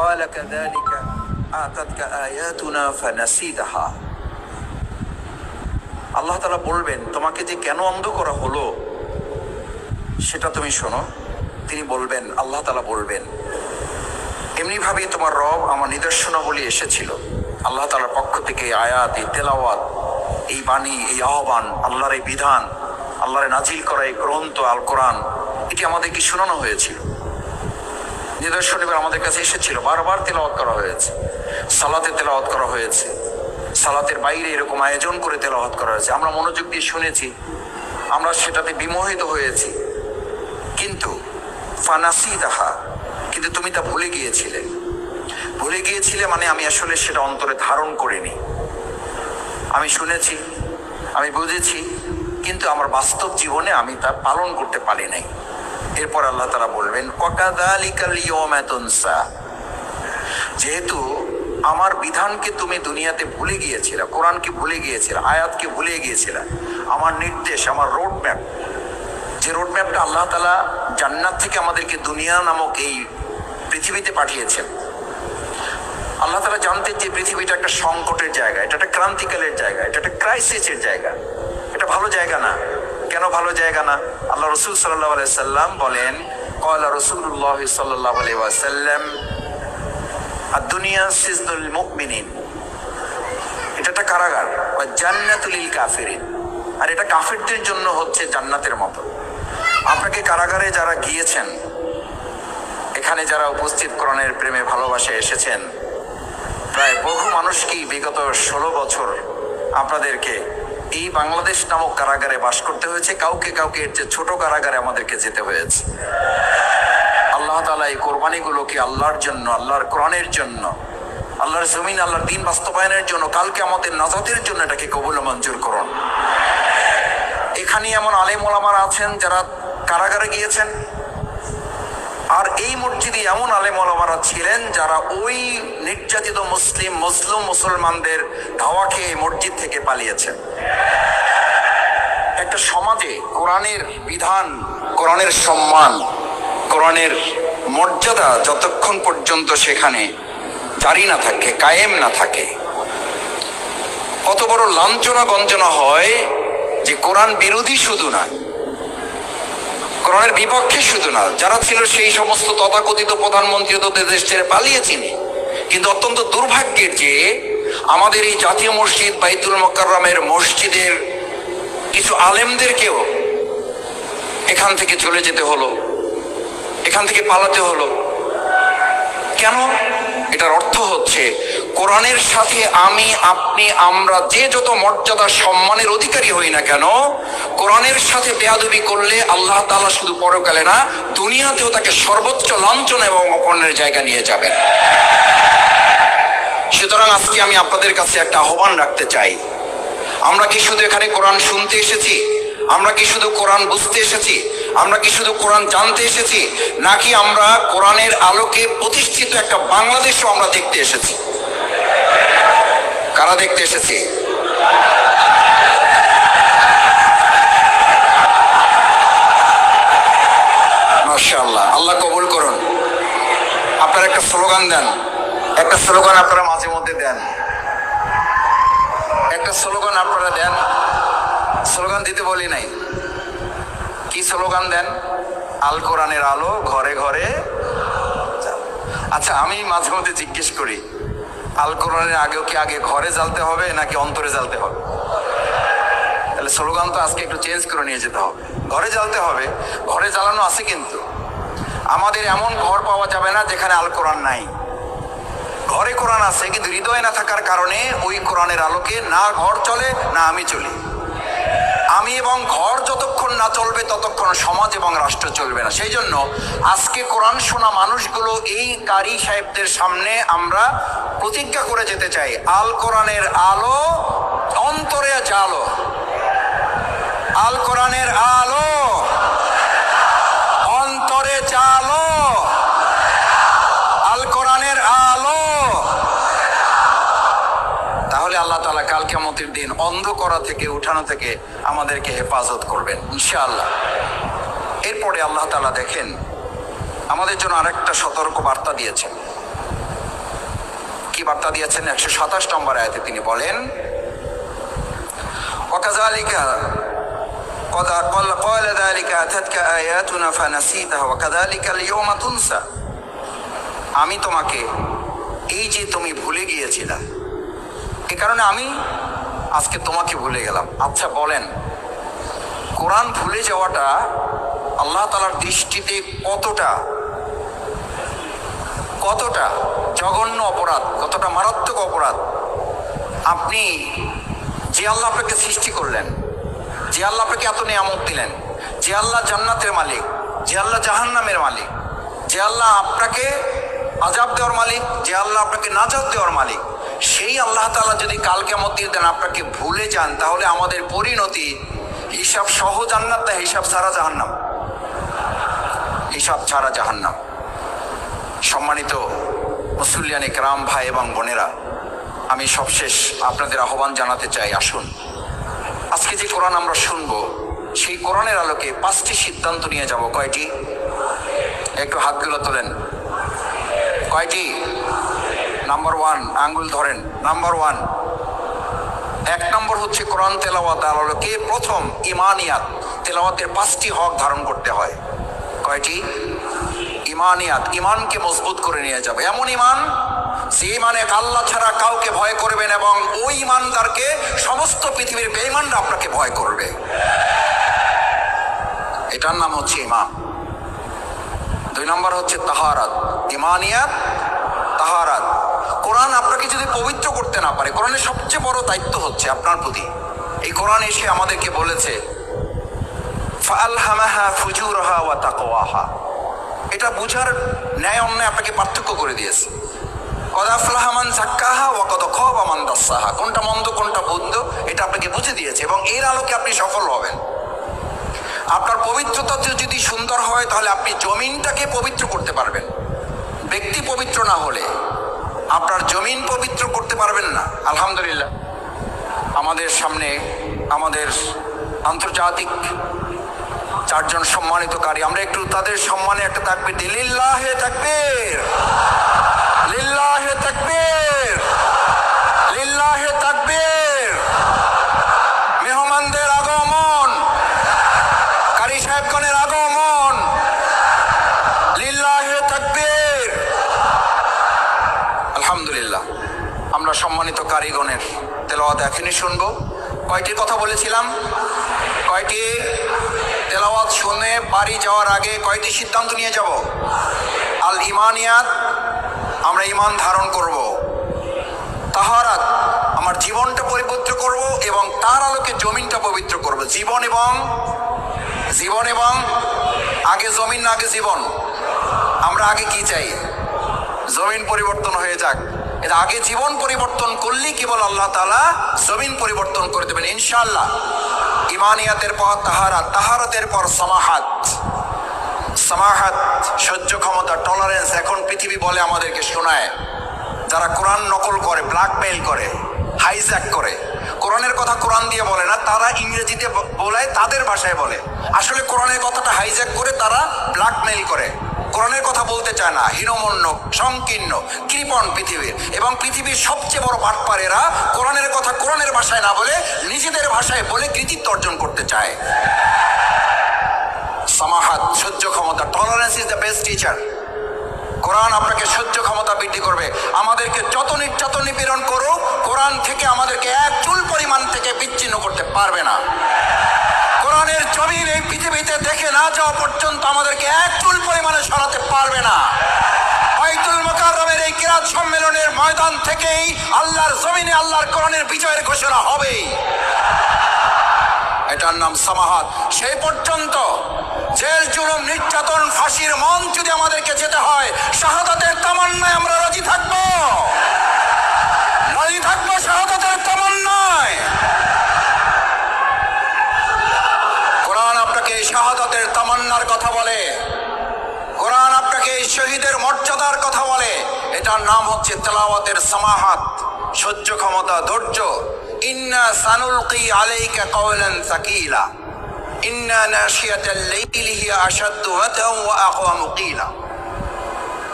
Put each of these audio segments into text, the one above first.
قال كذلك آتتك آياتنا فنسيتها আল্লাহ তালা বলবেন তোমাকে যে কেন অন্ধ করা হলো সেটা তুমি শোনো তিনি বলবেন আল্লাহ তালা বলবেন এমনিভাবেই তোমার রব আমার নিদর্শনাবলী এসেছিল আল্লাহ তালার পক্ষ থেকে এই আয়াত এই তেলাওয়াত এই বাণী এই আহ্বান আল্লাহর এই বিধান আল্লাহর নাজিল করা এই গ্রন্থ আল কোরআন এটি আমাদেরকে শোনানো হয়েছিল নিদর্শন এবার আমাদের কাছে এসেছিল, বারবার তেলাওয়াত করা হয়েছে। সালাতে তেলাওয়াত করা হয়েছে। সালাতের বাইরে এরকম আয়োজন করে তেলাওয়াত করা হয়েছে। আমরা মনোযোগ দিয়ে শুনেছি, আমরা সেটাতে বিমোহিত হয়েছি। কিন্তু ফানাসি তাহা কিন্তু তুমি তা ভুলে গিয়েছিলে। ভুলে গিয়েছিলে মানে আমি আসলে সেটা অন্তরে ধারণ করিনি। আমি শুনেছি, আমি বুঝেছি, কিন্তু আমার বাস্তব জীবনে আমি তা পালন করতে পারি নাই। এরপর আল্লাহ তারা বলবেন যেহেতু আমার বিধানকে তুমি দুনিয়াতে ভুলে গিয়েছিলে, কোরআনকে ভুলে গিয়েছিলে, আয়াতকে ভুলে গিয়েছিলে, আমার নির্দেশ, আমার রোড ম্যাপ যে রোড ম্যাপটা আল্লাহ তালা জান্নাত থেকে আমাদেরকে দুনিয়া নামক এই পৃথিবীতে পাঠিয়েছেন। আল্লাহ তালা জানতেন যে পৃথিবীটা একটা সংকটের জায়গা, এটা একটা ক্রান্তিকালের জায়গা, এটা একটা ক্রাইসিসের জায়গা, এটা ভালো জায়গা না। কেন ভালো জায়গা না? আল্লাহ রসুল সাল্লাহ সাল্লাম বলেন কয়লা রসুল্লাহ সাল্লাহ সাল্লাম আর দুনিয়া সিজনুল মুকমিনিন এটা একটা কারাগার বা জান্নাতুলিল কাফিরিন। আর এটা কাফিরদের জন্য হচ্ছে জান্নাতের মতো। আপনাকে কারাগারে যারা গিয়েছেন, এখানে যারা উপস্থিত করণের প্রেমে ভালোবাসে এসেছেন, প্রায় বহু মানুষকেই বিগত ষোলো বছর আপনাদেরকে এই বাংলাদেশ নামক কারাগারে বাস করতে হয়েছে। কাউকে কাউকে এর যে ছোট কারাগারে আমাদেরকে যেতে হয়েছে। আল্লাহ তালা এই কোরবানিগুলোকে আল্লাহর জন্য, আল্লাহর কোরআনের জন্য, আল্লাহর জমিন, আল্লাহর দিন বাস্তবায়নের জন্য কালকে আমাদের নাজাতের জন্য এটাকে কবুল মঞ্জুর করুন। এখানে এমন আলেম ওলামার আছেন যারা কারাগারে গিয়েছেন। আর এই মসজিদে এমন আলেম ওলামারা ছিলেন যারা ওই নির্যাতিত মুসলিম মুসলিম মুসলমানদের ধাওয়া খেয়ে মসজিদ থেকে পালিয়েছেন। একটা সমাজে কোরআনের বিধান, কোরআনের সম্মান, কোরআনের মর্যাদা যতক্ষণ পর্যন্ত সেখানে জারি না থাকে, কায়েম না থাকে, কত বড় লাঞ্ছনা গঞ্জনা হয় যে কোরআন বিরোধী শুধু না কোরআনের বিপক্ষে শুধু না, যারা ছিল সেই সমস্ত তথাকথিত প্রধানমন্ত্রী তো দেশ ছেড়ে পালিয়েছিনি কিন্তু অত্যন্ত দুর্ভাগ্যের যে আমাদের এই জাতীয় মসজিদ বাইতুল মোকাররমের মসজিদের কিছু আলেমদেরকেও এখান থেকে চলে যেতে হলো, এখান থেকে পালাতে হলো। কেন? এটার অর্থ হচ্ছে কোরআনের সাথে আমি, আপনি, আমরা যে যত মর্যাদা, সম্মানের অধিকারী হই না কেন, কোরআনের সাথে বেয়াদবি করলে আল্লাহ তাআলা শুধু পরকালে না, দুনিয়াতেও তাকে সর্বোচ্চ লাঞ্ছনা এবং অপর্ণের জায়গা নিয়ে যাবেন। সুতরাং আজকে আমি আপনাদের কাছে একটা আহ্বান রাখতে চাই। আমরা কি শুধু এখানে কোরআন শুনতে এসেছি? আমরা কি শুধু কোরআন বুঝতে এসেছি? আমরা কি শুধু কোরআন জানতে এসেছি? নাকি আমরা কোরআনের আলোকে প্রতিষ্ঠিত একটা বাংলাদেশও আমরা দেখতে এসেছি? কারা দেখতে এসেছি? মাশাআল্লাহ, আল্লাহ কবুল করুন। আপনারা একটা স্লোগান দেন। একটা স্লোগান আপনারা মাঝে মধ্যে দেন। একটা স্লোগান আপনারা দেন। স্লোগান দিতে বলি নাই। কি স্লোগান দেন? আল কোরআনের আলো, ঘরে ঘরে। আচ্ছা আমি মাঝে মধ্যে জিজ্ঞেস করি আল কোরআনের আগেও কি আগে ঘরে জ্বালতে হবে নাকি অন্তরে জ্বালতে হবে? তাহলে স্লোগান তো আজকে একটু চেঞ্জ করে নিয়ে যেতে হবে। ঘরে জ্বালতে হবে, ঘরে জ্বালানো আছে কিন্তু। আমাদের এমন ঘর পাওয়া যাবে না যেখানে আল কোরআন নাই। ঘরে কোরআন আছে, কিন্তু হৃদয়ে না থাকার কারণে ওই কোরআনের আলোকে না ঘর চলে, না আমি চলি। আমি এবং ঘর যতক্ষণ না চলবে, ততক্ষণ সমাজ এবং রাষ্ট্র চলবে না। সেই জন্য আজকে কোরআন শোনা মানুষগুলো এই কারি সাহেবদের সামনে আমরা প্রতিজ্ঞা করে যেতে চাই। আল কোরআনের আলো অন্তরে জালো। আল কোরআনের আলো অন্তরে জালো আল কোরআনের আলো তাহলে আল্লাহ তালা কাল কেমতের দিন অন্ধ করা থেকে উঠানো থেকে আমাদেরকে হেফাজত করবেন ইনশাআল্লাহ এরপরে আল্লাহ তালা দেখেন আমাদের জন্য আরেকটা সতর্ক বার্তা দিয়েছেন কি বার্তা দিয়েছেন একশো সাতাশ নম্বর আয়াতে তিনি বলেন وكذلك قد قال قال ذلك أتتك آياتنا فنسيتها وكذلك اليوم تنسى আমি তোমাকে এই যে তুমি ভুলে গিয়েছিলা এ কারণে আমি আজকে তোমাকে ভুলে গেলাম। আচ্ছা বলেন। কোরআন ভুলে যাওয়াটা আল্লাহ তালার দৃষ্টিতে কতটা? কতটা? জঘন্য অপরাধ, কতটা মারাত্মক অপরাধ? আপনি যে আল্লাহ আপনাকে সৃষ্টি করলেন, যে আল্লাহ আপনাকে এত নিয়ামত দিলেন, যে আল্লাহ জান্নাতের মালিক, যে আল্লাহ জাহান্নামের মালিক, যে আল্লাহ আপনাকে আজাব দেওয়ার মালিক, যে আল্লাহ আপনাকে নাজাব দেওয়ার মালিক সেই আল্লাহ তাআলা যদি কালকে দিয়ে দেন, আপনাকে ভুলে যান, তাহলে আমাদের পরিণতি হিসাব সহ জান্নাত না, হিসাব ছাড়া জাহান্নাম। হিসাব ছাড়া জাহান্নাম। সম্মানিত মুসুলিয়ান একরাম ভাই এবং বোনেরা, আমি সবশেষ আপনাদের আহ্বান জানাতে চাই, আসুন। আজকে যে কোরআন আমরা শুনব, সেই কোরআনের আলোকে পাঁচটি সিদ্ধান্ত নিয়ে যাব। কয়টি? একটু হাতগুলো তোলেন। কয়টি? নাম্বার ওয়ান আঙ্গুল ধরেন। নাম্বার ওয়ান এক নম্বর হচ্ছে কোরআন তেলাওয়াত আলোকে প্রথম ইমানিয়াত, তেলাওয়াতের পাঁচটি হক ধারণ করতে হয়। কয়টি? ইমানিয়াত, ইমানকে মজবুত করে নিয়ে যাবে। এমন ইমান যে ইমানে আল্লাহ ছাড়া কাউকে ভয় করবেন এবং ওই ইমানদারকে সমস্ত পৃথিবীর বেঈমানরা আপনাকে ভয় করবে। এটার নাম হচ্ছে ইমান দুই নম্বর হচ্ছে তাহারাত। ইমানিয়াত, তাহারাত। কোরআন আপনাকে যদি পবিত্র করতে না পারে, কোরআনের সবচেয়ে বড় দায়িত্ব হচ্ছে আপনার প্রতি। এই কোরআন এসে আমাদেরকে বলেছে ফালহামাহা ফুজুরহা ওয়া তাকওয়াহা। এটা বুঝার ন্যায় অন্যায় আপনাকে পার্থক্য করে দিয়েছে। কদাফলাহামান জাক্কাহা ওয়া কদ খবামান দাসাহা। কোনটা মন্দ, কোনটা বুদ্ধ, এটা আপনাকে বুঝে দিয়েছে এবং এর আলোকে আপনি সফল হবেন। আপনার পবিত্রতা যদি সুন্দর হয়, তাহলে আপনি জমিনটাকে পবিত্র করতে পারবেন। ব্যক্তি পবিত্র না হলে আপনার জমিন পবিত্র করতে পারবেন না। আলহামদুলিল্লাহ। আমাদের সামনে আমাদের আন্তর্জাতিক চারজন সম্মানিত সম্মানিতকারী আমরা একটু তাদের সম্মানে একটা থাকবে লিল্লাহে থাকবে লিল্লাহে তাকবীর লিল্লাহে তাকবীর মেহমানদের আগমন কারি সাহেবগণের আগমন লিল্লাহে তাকবীর আলহামদুলিল্লাহ আমরা সম্মানিত কারিগণের তেলাওয়াত এখনই শুনব। কয়টির কথা বলেছিলাম? কয়টি তেলাওয়াত শুনে বাড়ি যাওয়ার আগে কয়টি সিদ্ধান্ত নিয়ে যাব? আল ইমানিয়াত আমরা ইমান ধারণ করব। তাহারাত আমার জীবনটা পবিত্র করব এবং তার আলোকে জমিনটা পবিত্র করব। জীবন এবং জীবন এবং আগে জমিন না আগে জীবন। আমরা আগে কি চাই? জমিন পরিবর্তন হয়ে যাক। এর আগে জীবন পরিবর্তন করলেই কেবল আল্লাহ তালা জমিন পরিবর্তন করে দেবেন ইনশাল্লাহ ইমানিয়াতের পর তাহারা, তাহারাতের পর সমাহাত। সমাহাত, সহ্য ক্ষমতা টলারেন্স এখন পৃথিবী বলে আমাদেরকে শোনায়। যারা কোরআন নকল করে ব্ল্যাকমেইল করে হাইজ্যাক করে, কোরআনের কথা কোরআন দিয়ে বলে না, তারা ইংরেজিতে বলে, তাদের ভাষায় বলে। আসলে কোরআনের কথাটা হাইজ্যাক করে তারা ব্ল্যাকমেইল করে। কোরআনের কথা বলতে চায় না। হীনমন্য, সংকীর্ণ, কৃপণ পৃথিবীর। এবং পৃথিবীর সবচেয়ে বড় বাটপারেরা কোরআনের কথা কোরআনের ভাষায় না বলে নিজেদের ভাষায় বলে কৃতিত্ব অর্জন করতে চায়। সমাহাত, সহ্য ক্ষমতা tolerance is the best teacher কোরআন আপনাকে সহ্য ক্ষমতা বৃদ্ধি করবে। আমাদেরকে যত নির্যাতন নিপীড়ন করুক, কোরআন থেকে আমাদেরকে এক চুল পরিমাণ থেকে বিচ্ছিন্ন করতে পারবে না কোরআনের জমিন এই পৃথিবীতে দেখে না যাওয়া পর্যন্ত আমাদেরকে এক চুল পরিমাণে সরাতে পারবে না। সম্মেলনের ময়দান থেকেই আল্লাহর জমিনে আল্লাহর কোরআনের বিজয়ের ঘোষণা হবেই এটার নাম সামাহাত। সেই পর্যন্ত জেল জুলুম, নির্যাতন, ফাঁসির মন যদি আমাদেরকে যেতে হয় শাহাদাতের তামান্নায় আমরা রাজি থাকব রাজি থাকব শাহাদাতের তামান্নায় কোরআন আপনাকে এই শাহাদাতের তামান্নার কথা বলে কোরআন আপনাকে এই শহীদের মর্যাদার কথা বলে এটার নাম হচ্ছে তেলাওয়াতের সামাহাত, সহ্য ক্ষমতা, ধৈর্য। ইন্না সানুলকি আলাইকা কওলান সাকিলা। ইন্না নাশিয়াতাল লাইলি হিয়া আশাদ্দু ওয়াতান ওয়া আকওয়ামু কিলা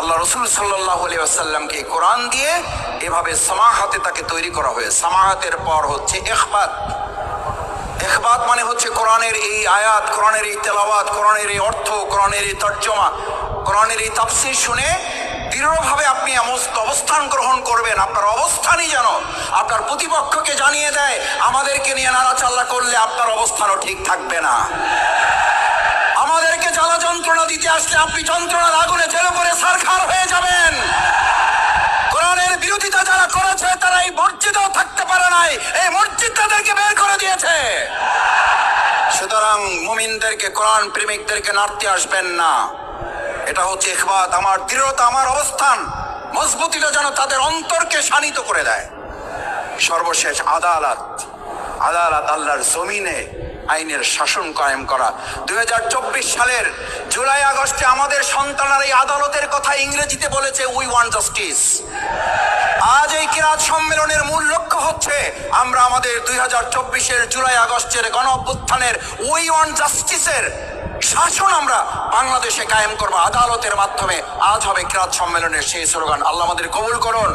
আল্লাহ রসুল সাল্লাহ আসাল্লামকে কোরআন দিয়ে এভাবে সামাহাতে তাকে তৈরি করা হয়েছে। সামাহাতের পর হচ্ছে এখবাত এখবাত মানে হচ্ছে কোরআনের এই আয়াত, কোরআনের এই তেলাওয়াত, কোরআনের এই অর্থ, কোরআনের এই তর্জমা। কোরআনের এই তাফসির শুনে এমস্ত অবস্থান গ্রহণ করবেন। আপনার অবস্থানই যেন আপনার প্রতিপক্ষকে জানিয়ে দেয়, আমাদেরকে নিয়ে নাড়াচাল্লা করলে আপনার অবস্থানও ঠিক থাকবে না। আমাদেরকে জ্বালা যন্ত্রণা দিতে আসলে আপনি যন্ত্রণার আগুনে জেলে করে সারখার হয়ে যাবেন। কোরআনের বিরোধিতা যারা করেছে, তারা এই মসজিদেও থাকতে পারে নাই। এই মসজিদ তাদেরকে বের করে দিয়েছে। সুতরাং মুমিনদেরকে, কোরআন প্রেমিকদেরকে নাড়তে আসবেন না। এটা হচ্ছে ইখবাত। আমার দৃঢ়তা, আমার অবস্থান। মজবুতিটা যেন তাদের অন্তরকে শানিত করে দেয়। সর্বশেষ আদালত আদালত আল্লাহর জমিনে আইনের শাসন কায়েম করা। দু হাজার চব্বিশ সালের জুলাই আগস্টে আমাদের সন্তানরা এই আদালতের কথা ইংরেজিতে বলেছে উই ওয়ান্ট জাস্টিস আজ এই কিরাত সম্মেলনের মূল লক্ষ্য হচ্ছে, আমরা আমাদের দুই হাজার চব্বিশের জুলাই আগস্টের গণ অভ্যুত্থানের উই ওয়ান্ট জাস্টিসের শাসন আমরা বাংলাদেশে কায়েম করব। আদালতের মাধ্যমে আজ হবে ক্রাত সম্মেলনের সেই স্লোগান। আল্লাহ আমাদের কবুল করুন।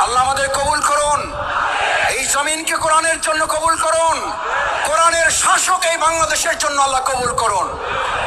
আল্লাহ আমাদের কবুল করুন। এই জমিনকে কোরআনের জন্য কবুল করুন। কোরআনের শাসক এই বাংলাদেশের জন্য আল্লাহ কবুল করুন।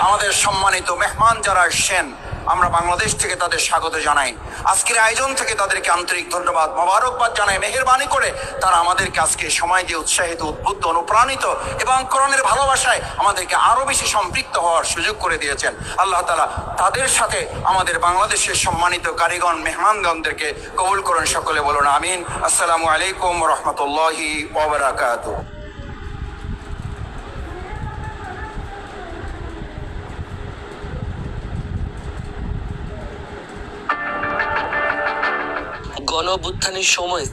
আমাদের সম্মানিত মেহমান যারা আসছেন আমরা বাংলাদেশ থেকে তাদের স্বাগত জানাই। আজকের আয়োজন থেকে তাদেরকে আন্তরিক ধন্যবাদ, মোবারকবাদ জানাই, মেহরবানি করে তারা আমাদেরকে আজকে সময় দিয়ে উৎসাহিত, উদ্বুদ্ধ, অনুপ্রাণিত এবং কোরআনের ভালোবাসায় আমাদেরকে আরও বেশি সম্পৃক্ত হওয়ার সুযোগ করে দিয়েছেন। আল্লাহ তালা তাদের সাথে আমাদের বাংলাদেশের সম্মানিত কারিগণ, মেহমানগণদেরকে কবুল করুন, সকলে বলুন আমিন। আসসালামু আলাইকুম রহমতুল্লাহি ওবরাকাতু গণ সময়